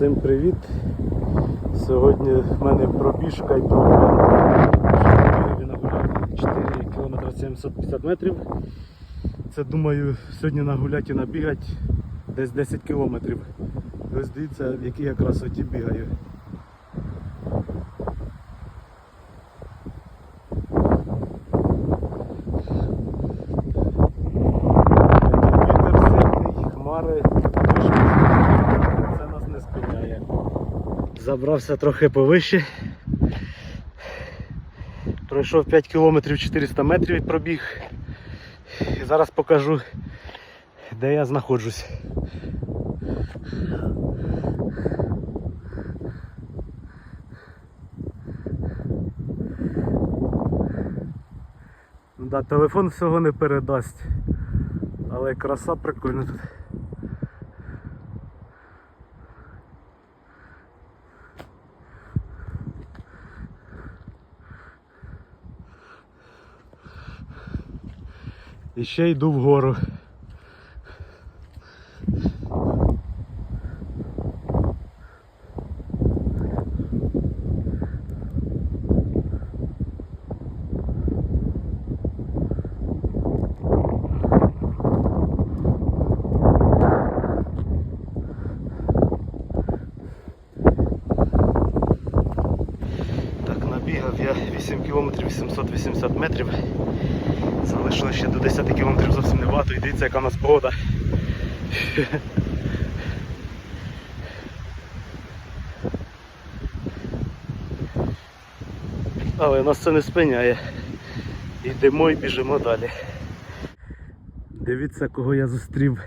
Всім привіт! Сьогодні в мене пробіжка і прогулянка. Нагуляв 4 км 750 метрів. Це думаю сьогодні нагуляти і набігати десь 10 кілометрів. Ось дивіться, в якій я красоті бігаю. Вітер сильний, хмари, дощ. Це нас не спиняє. Забрався трохи повище. Пройшов 5 кілометрів 400 метрів і пробіг. І зараз покажу, де я знаходжусь. Ну Да, телефон всього не передасть. Але краса прикольна тут. І ще йду вгору. Так, набігав я 8 км 880 метрів. Залишилося ще до 10 км зовсім небагато. І дивіться, яка у нас погода. Але нас це не спиняє. Йдемо і біжимо далі. Дивіться, кого я зустрів